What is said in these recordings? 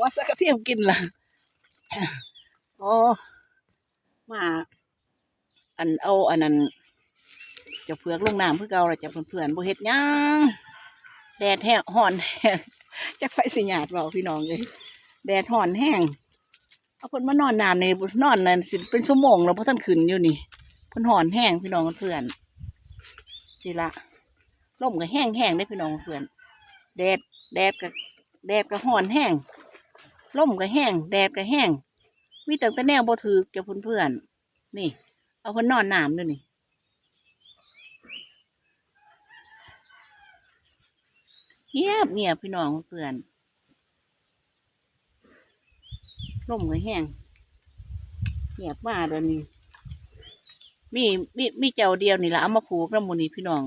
หัวสักกระเทียมกินล่ะโอ้มา อันเอาอันนั้นจะเผือกลงน้ำเพื่อเกาและจะเพื่อนๆบ่เฮ็ดหยังแดดแห้งห่อนแห้งจักไฟสิหยาดเบาพี่น้องเลยแดดห่อนแห้งเอาเพิ่นมานอนน้ำในนอนนั่นสิเป็นชั่วโมงแล้วเพราะท่านขึ้นอยู่นี่เพิ่นห่อนแห้งพี่น้องเพื่อนสิละลมก็แห้งแห้งได้พี่น้องเพื่อนแดดแดดก็แดดก็ห่อนแห้ง ลมก็แห้งแดดก็แห้งมีแต่แต่แนวบ่ถือกับเพื่อนๆนี่ เอาเพิ่นนอนน้ำด้วยนี่เงียบเงียบพี่น้องเพื่อนลมก็แห้งเงียบมากเดี๋ยวนี้มีมีมีเจ้าเดียวนี่ละเอามาผูกน้ำมูนี่พี่น้อง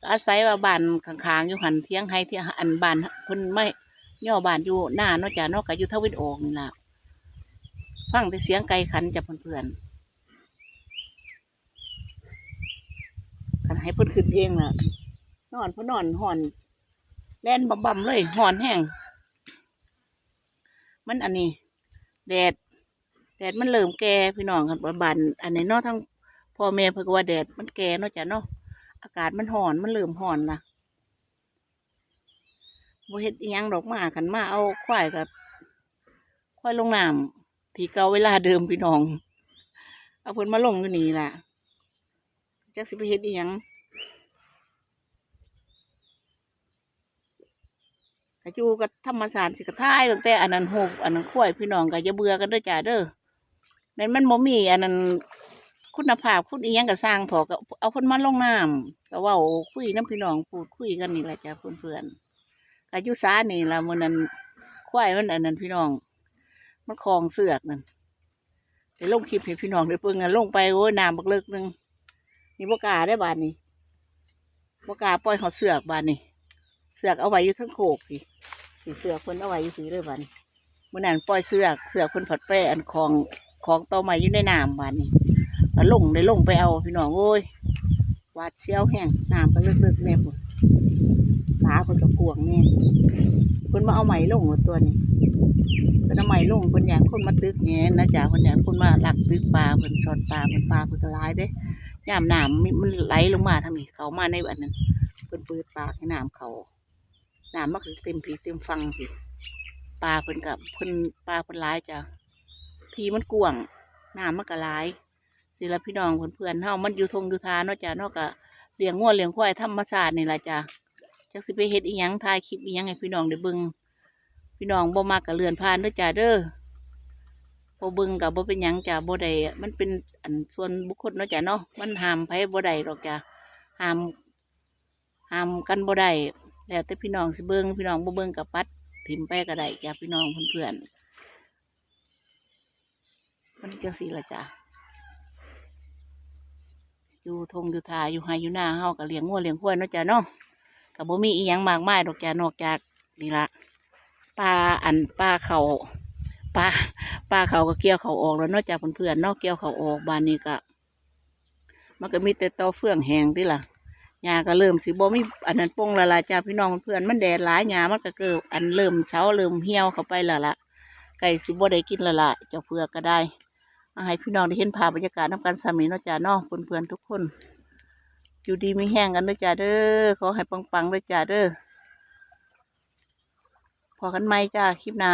ก็อาศัยว่าบ้านข้างๆอยู่หันเที่ยงให้เที่ยงอันบ้านเพิ่นไม่ ย่อบานอยู่หน้าเนอกจากนอกจากอยู่ทวิตออกนี่ล่ะฟังแต่เสียงไก่ขันจากเพื่อนๆกันให้เพิ่นขึ้นเองล่ะนอนเพิ่นนอนห่อนแล่นบำๆเลยห่อนแห้งมันอันนี้ แดด แดดมันเริ่มแก่พี่น้องครับบานอันนี้นอกทั้งพ่อแม่เพิ่นก็ว่าแดดมันแก่เนาะจ้ะเนาะอากาศมันห่อนมันเริ่มห่อนล่ะ บ่เฮ็ดอีหยังดอกมาขันมาเอาควายกับควายลงน้ำที่เก่าเวลาเดิมพี่น้อง เอาเพิ่นมาลงอยู่นี่ล่ะจักสิไปเฮ็ดอีหยังกะจูกับธรรมศาสตร์สิกะท้ายตั้งแต่อันนั้นโหบอันนั้นข้วยพี่น้องก็อย่าเบื่อกันด้อจ้าเด้อแม่นมันบ่มีอันนั้นคุณภาพคุณอีหยังก็สร้างถอกก็เอาเพิ่นมาลงน้ำก็เว้าคุยน้ำพี่น้องพูดคุยกันนี่แหละจ้าเพื่อนๆ กะอยู่ซานี่ละมื้อนั้นควายมันอันนั้นพี่น้อง มันคลองเสือกนั่นไปลงคลิปให้พี่น้องได้เบิ่งกันลงไปโอ้ยน้ำบักเลิกหนึงนี่บกล้าได้บานนี่บกล้าปล่อยเขาเสือกบานนี่เสือกเอาไว้อยู่ทั้งโขกสิสีเสือกคนเอาไว้อยู่สีเลยบานเมื่อนั้นปล่อยเสือกเสือกคนผัดแปรอันของของต่อใหม่อยู่ในน้ำบานนี่ลงได้ลงไปเอาพี่น้องโอ้ย วาดเชี่ยวแห้งน้ำก็เลิกๆแน่พุ่ สาคนกระกวงแน่คนมาเอาใหมลงตัวนี้คนเอาใหมลงคนอยากคนมาตึกแหนนะจ๊ะคนอยากคนมาหลักตึกปลาคนสอดปลาคนปลาคนกระลายเด้ยามน้ำมันไหลลงมาทางนี้เขามาในอันนั้นเพิ่นเปิดปากให้น้ำเขาน้ำมันคือเต็มผีเต็มฟังผีปลาเพิ่นกับเพิ่นปลาเพิ่นหลายจ้ะทีมันกวงน้ำมันก็หลายสิละพี่น้องเพื่อนเพื่อนๆเฮามันอยู่ทงอยู่ทาเนาะจ้ะเนาะก็ เลี้ยงงัวเลี้ยงควายธรรมชาตินี่ละจ้ะจักสิไปเฮ็ดอีหยังถ่ายคลิปอีหยังให้พี่น้องได้เบิ่งพี่น้องบ่มากก็เลือนผ่านเด้อจ้ะเด้อบ่เบิ่งกับบ่เป็นหยังจ้ะบ่ได้มันเป็นอันส่วนบุคคลเนาะจ้ะเนาะมันห้ามไผบ่ได้หรอกจ้ะห้ามห้ามกันบ่ได้แล้วแต่พี่น้องสิเบิ่งพี่น้องบ่เบิ่งกับปัดถิ่มไปก็ได้จ้ะพี่น้องเพื่อนๆมันจังซี่ล่ะจ้ะ อยู่ทงอยู่ทาอยู่ไฮอยู่หน้าเฮาก็เลี้ยงงัวเลี้ยงควายเนาะจ้ะเนาะก็บ่มีอีหยังมากมายดอกจ้ะนอกจากนี่ละปลาอันปลาเขาปลาป้าเขาก็เกี่ยวเขาออกแล้วเนอกจากเพื่อนๆนอกเกี่ยวเขาออกบานนี้ก็มันก็มีแต่ตอเฟื่องแหงที่ล่ะหญ้าก็เริ่มสิบ่มีอันนั้นปงละลายจ้าพี่น้องเพื่อนมันแดดหลายหญ้ามันก็เกิดอันเริ่มเช้าเริ่มเหี่ยวเข้าไปแล้วล่ะไก่สิบ่ได้กินละละเจ้าเพื่อกก็ได้ มาให้พี่น้องได้เห็นภาพบรรยากาศน้ำกันสามีเนาะจ้าเนาะเพื่อนๆทุกคน อยู่ดีไม่แห้งกันด้วยจ้าเด้อขอให้ปังๆด้วยจ้าเด้อพอกันไหมจ้าคลิปหน้า